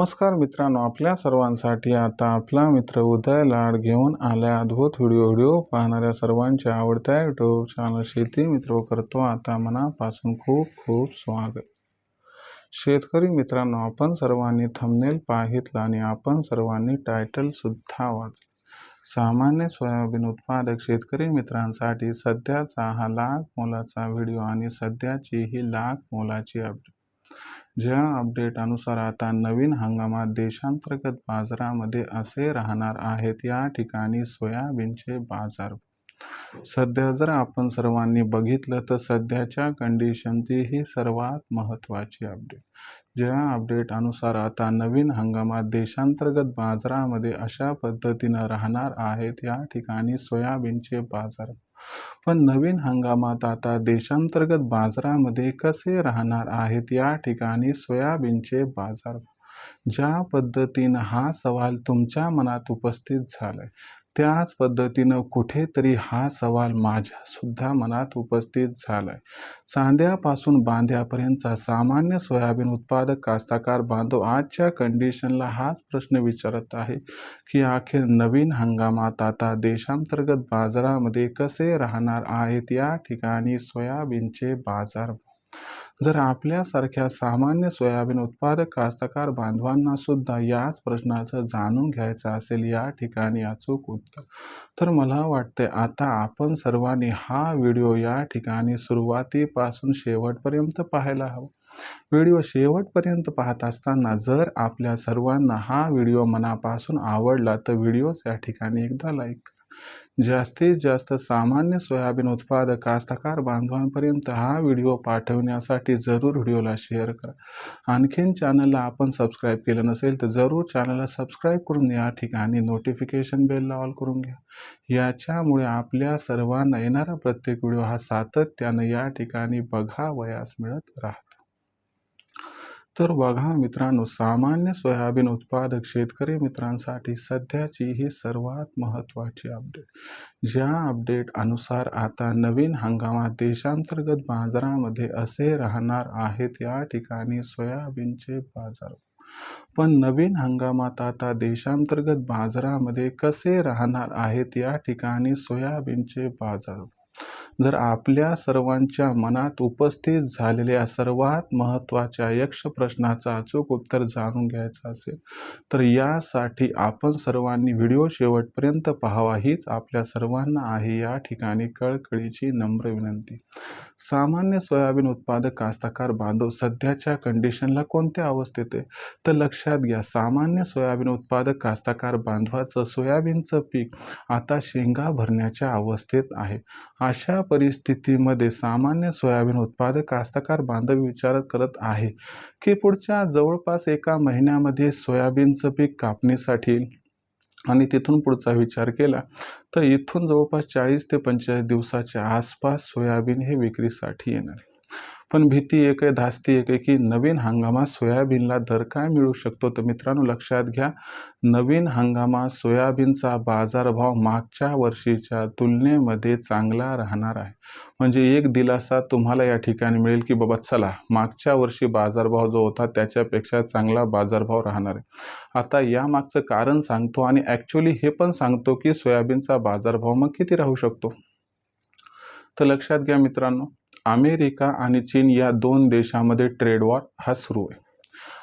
नमस्कार मित्रांनो आपल्या सर्वांसाठी आता आपला मित्र उदय लाड घेऊन आल्या अद्भुत व्हिडिओ. व्हिडिओ पाहणाऱ्या सर्वांच्या आवडत्या युट्यूब चॅनल शेती मित्र करतो आता मनापासून खूप खूप स्वागत. शेतकरी मित्रांनो आपण सर्वांनी थंबनेल पाहितला आणि आपण सर्वांनी टायटल सुद्धा वाचलं. सामान्य सोयाबीन उत्पादक शेतकरी मित्रांसाठी सध्याचा हा लाख मोलाचा व्हिडिओ आणि सध्याची ही लाख मोलाची अपडेट ज्या अपडेट अनुसार आता नवीन हंगामात देशांतर्गत बाजारामध्ये असे राहणार आहेत या ठिकाणी सोयाबीनचे बाजार. सध्या जर आपण सर्वांनी बघितलं तर सध्याच्या कंडिशनची ही सर्वात महत्त्वाची अपडेट ज्या अपडेट अनुसार आता नवीन हंगामात देशांतर्गत बाजारामध्ये अशा पद्धतीनं राहणार आहेत या ठिकाणी सोयाबीनचे बाजार. पण नवीन हंगामात आता देशांतर्गत बाजारामध्ये कसे राहणार आहेत या ठिकाणी सोयाबीनचे बाजार? ज्या पद्धतीनं हा सवाल तुमच्या मनात उपस्थित झालाय त्याच पद्धतीनं कुठेतरी हा सवाल माझ्यासुद्धा मनात उपस्थित झालाय. सांध्यापासून बांध्यापर्यंतचा सामान्य सोयाबीन उत्पादक कास्ताकार बांधव आजच्या कंडिशनला हाच प्रश्न विचारत आहे की अखेर नवीन हंगामात आता देशांतर्गत बाजारामध्ये कसे राहणार आहेत या ठिकाणी सोयाबीनचे बाजार जर आपल्यासारख्या सामान्य सोयाबीन उत्पादक कास्तकार बांधवांना सुद्धा याच प्रश्नाचं जाणून घ्यायचं असेल या ठिकाणी अचूक उत्तर. तर मला वाटते आता आपण सर्वांनी हा व्हिडिओ या ठिकाणी सुरुवातीपासून शेवटपर्यंत पाहायला हवा. व्हिडिओ शेवटपर्यंत पाहत असताना जर आपल्या सर्वांना हा व्हिडिओ मनापासून आवडला तर व्हिडिओच या ठिकाणी एकदा लाईक जास्तीत जास्त सामान्य सोयाबीन उत्पादक कास्तकार बांधवांपर्यंत हा व्हिडिओ पाठवण्यासाठी जरूर व्हिडिओला शेअर करा. आणखीन चॅनलला आपण सबस्क्राईब केलं नसेल तर जरूर चॅनलला सबस्क्राईब करून या ठिकाणी नोटिफिकेशन बेलला ऑल करून घ्या. याच्यामुळे आपल्या सर्वांना येणारा प्रत्येक व्हिडिओ हा सातत्यानं या ठिकाणी बघावयास मिळत राहतो तर बघा मित्रांनो सामान्य सोयाबीन उत्पादक शेतकरी मित्रांसाठी सध्याची ही सर्वात महत्त्वाची अपडेट ज्या अपडेट अनुसार आता नवीन हंगामात देशांतर्गत बाजारामध्ये असे राहणार आहेत या ठिकाणी सोयाबीनचे बाजार. पण नवीन हंगामात आता देशांतर्गत बाजारामध्ये कसे राहणार आहेत या ठिकाणी सोयाबीनचे बाजार. जर आपल्या सर्वांच्या मनात उपस्थित झालेल्या सर्वात महत्त्वाच्या यक्ष प्रश्नाचं अचूक उत्तर जाणून घ्यायचं असेल तर यासाठी आपण सर्वांनी व्हिडिओ शेवटपर्यंत पाहावा. हीच आपल्या सर्वांना आहे या ठिकाणी कळकळीची नम्र विनंती. सामान्य सोयाबीन उत्पादक कास्तकार बांधव सध्याच्या कंडिशनला कोणत्या अवस्थेत आहे? तर लक्षात घ्या सामान्य सोयाबीन उत्पादक कास्तकार बांधवाचं सोयाबीनचं पीक आता शेंगा भरण्याच्या अवस्थेत आहे. अशा परिस्थितीमध्ये सामान्य सोयाबीन उत्पादक कास्तकार बांधव विचार करत आहे की पुढच्या जवळपास एका महिन्यामध्ये सोयाबीनचं पीक कापणीसाठी आणि तिथून पुढचा विचार केला. तर इथून जवळपास चाळीस ते पंचेचाळीस दिवसाच्या आसपास सोयाबीन हे विक्रीसाठी येणार आहे. पण भीती एक आहे धास्ती एक आहे की नवीन हंगामात सोयाबीनला दर काय मिळू शकतो? तर मित्रांनो लक्षात घ्या नवीन हंगामात सोयाबीनचा बाजारभाव मागच्या वर्षीच्या तुलनेमध्ये चांगला राहणार आहे. म्हणजे एक दिलासा तुम्हाला या ठिकाणी मिळेल की बाबा चला मागच्या वर्षी बाजारभाव जो होता त्याच्यापेक्षा चांगला बाजारभाव राहणार आहे. आता यामागचं कारण सांगतो आणि ॲक्च्युली हे पण सांगतो की सोयाबीनचा बाजारभाव मग किती राहू शकतो? तर लक्षात घ्या मित्रांनो अमेरिका आणि चीन या दोन देशामध्ये ट्रेड वॉर हा सुरू आहे.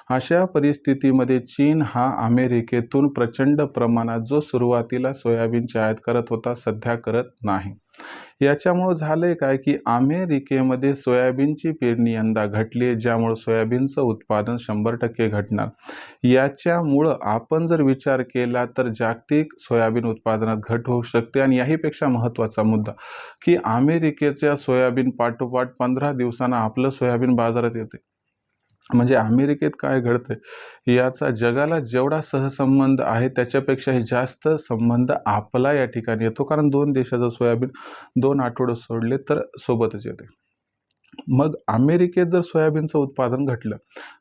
अशा परिस्थितीमध्ये चीन हा अमेरिकेतून प्रचंड प्रमाणात जो सुरुवातीला सोयाबीनची आयात करत होता सध्या करत नाही. याच्यामुळं झालंय काय की अमेरिकेमध्ये सोयाबीनची पेरणी यंदा घटली ज्यामुळं सोयाबीनचं उत्पादन शंभर टक्के घटणार. याच्यामुळं आपण जर विचार केला तर जागतिक सोयाबीन उत्पादनात घट होऊ शकते. आणि याहीपेक्षा महत्त्वाचा मुद्दा की अमेरिकेच्या सोयाबीन पाठोपाठ पंधरा दिवसांना आपलं सोयाबीन बाजारात येते. म्हणजे अमेरिकेत काय घडतं याचा जगाला जेवढा सहसंबंध आहे त्याच्यापेक्षाही जास्त संबंध आपला या ठिकाणी येतो. कारण दोन देशाचं सोयाबीन दोन आठवडे सोडले तर सोबतच येते. मग अमेरिकेत जर सोयाबीनचं उत्पादन घटलं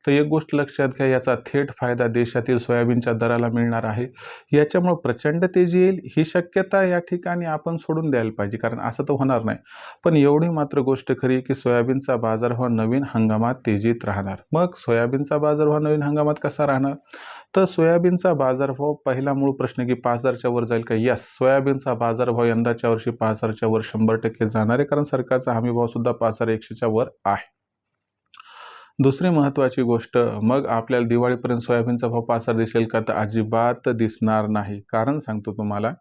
तर एक गोष्ट लक्षात घ्या याचा थेट फायदा देशातील सोयाबीनच्या दराला मिळणार आहे. याच्यामुळं प्रचंड तेजी येईल ही शक्यता या ठिकाणी आपण सोडून द्यायला पाहिजे कारण असं तर होणार नाही. पण एवढी मात्र गोष्ट खरी की सोयाबीनचा बाजारभाव नवीन हंगामात तेजीत राहणार. मग सोयाबीनचा बाजारभाव नवीन हंगामात कसा राहणार? तर सोयाबीनचा बाजारभाव पहिला मूळ प्रश्न की पाच हजारच्या वर जाईल का? यस सोयाबीनचा बाजारभाव यंदाच्या वर्षी पाच हजारच्या वर शंभर टक्के जाणार आहे कारण सरकारचा हमीभाव सुद्धा पाच हजार एकशेच्या वर आहे. दुसरी महत्त्वाची गोष्ट मग आपल्याला दिवाळीपर्यंत सोयाबीनचा भाव पाच हजार दिसेल का? तर अजिबात दिसणार नाही. कारण सांगतो तुम्हाला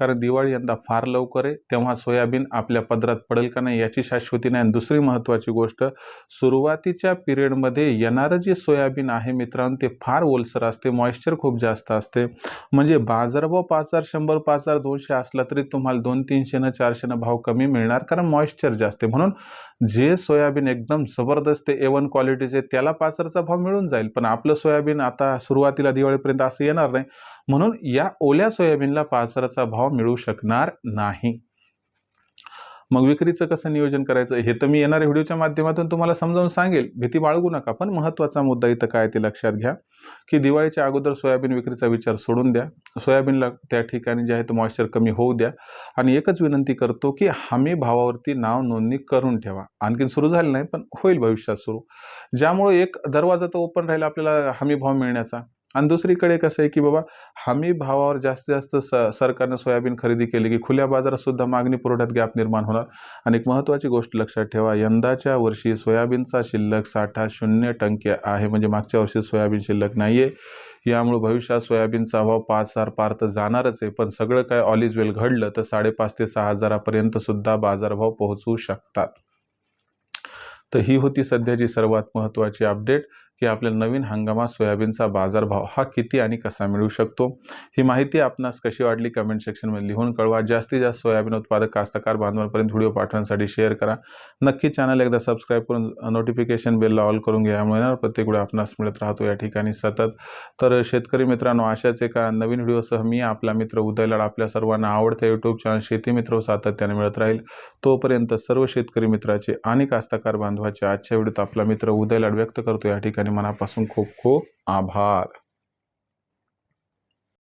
कारण दिवाळी यंदा फार लवकर आहे. तेव्हा सोयाबीन आपल्या पदरात पडेल का नाही याची शाश्वती नाही. आणि दुसरी महत्त्वाची गोष्ट सुरुवातीच्या पिरियडमध्ये येणारं जे सोयाबीन आहे मित्रांनो ते फार ओलसर असते मॉइश्चर खूप जास्त असते. म्हणजे बाजारभाव पाच हजार शंभर पाच हजार दोनशे असला तरी तुम्हाला दोन तीनशेनं चारशेनं भाव कमी मिळणार कारण मॉइश्चर जास्त आहे. म्हणून जे सोयाबीन एकदम जबरदस्त ए वन क्वालिटीचे त्याला पाच हजारचा भाव मिळून जाईल. पण आपलं सोयाबीन आता सुरुवातीला दिवाळीपर्यंत असं येणार नाही. म्हणून या ओल्या सोयाबीनला पाच हजाराचा भाव मिळू शकणार नाही. मग विक्रीचं कसं नियोजन करायचं? हे तर मी येणाऱ्या व्हिडिओच्या माध्यमातून तुम्हाला समजावून सांगेल. भीती बाळगू नका पण महत्त्वाचा मुद्दा इथं काय ते लक्षात घ्या. की दिवाळीच्या अगोदर सोयाबीन विक्रीचा विचार सोडून द्या. सोयाबीनला त्या ठिकाणी जे आहे ते मॉइश्चर कमी होऊ द्या. आणि एकच विनंती करतो की हमी भावावरती नाव नोंदणी करून ठेवा. आणखीन सुरू झालं नाही पण होईल भविष्यात सुरू. ज्यामुळे एक दरवाजा तर ओपन राहील आपल्याला हमी भाव मिळण्याचा. आणि दुसरीकडे कसं आहे की बाबा हमी भावावर जास्तीत जास्त स सरकारनं सोयाबीन खरेदी केली की खुल्या बाजारात सुद्धा मागणी पुरवठ्यात गॅप निर्माण होणार. आणि एक महत्त्वाची गोष्ट लक्षात ठेवा यंदाच्या वर्षी सोयाबीनचा शिल्लक साठा शून्य टक्के आहे. म्हणजे मागच्या वर्षी सोयाबीन शिल्लक नाही आहे यामुळे भविष्यात सोयाबीनचा भाव पाच हजार पार तर जाणारच आहे. पण सगळं काय ऑल इज वेल घडलं तर साडेपाच ते सहा हजारापर्यंत सुद्धा बाजारभाव पोहोचू शकतात. तर ही होती सध्याची सर्वात महत्त्वाची अपडेट. की आपल्या नवीन हंगामात सोयाबीनचा बाजारभाव हा किती आणि कसा मिळू शकतो? ही माहिती आपणास कशी वाटली? कमेंट सेक्शनमध्ये लिहून कळवा. जास्तीत जास्त सोयाबीन उत्पादक कास्तकार बांधवांपर्यंत व्हिडिओ पाठवण्यासाठी शेअर करा. नक्की चॅनल एकदा सबस्क्राईब करून नोटिफिकेशन बेलला ऑल करून घ्या. यामुळे प्रत्येक वेळा आपणास मिळत राहतो. या ठिकाणी सतत. तर शेतकरी मित्रांनो अशाच एका नवीन व्हिडिओसह मी आपला मित्र उदयलाड आपल्या सर्वांना आवडत्या यूट्यूब चॅनल शेती मित्र सातत्याने मिळत राहील. तोपर्यंत सर्व शेतकरी मित्राचे आणि कास्तकार बांधवाचे आजच्या व्हिडिओत आपला मित्र उदयलाड व्यक्त करतो. या ठिकाणी मनापासून खूप खूप आभार.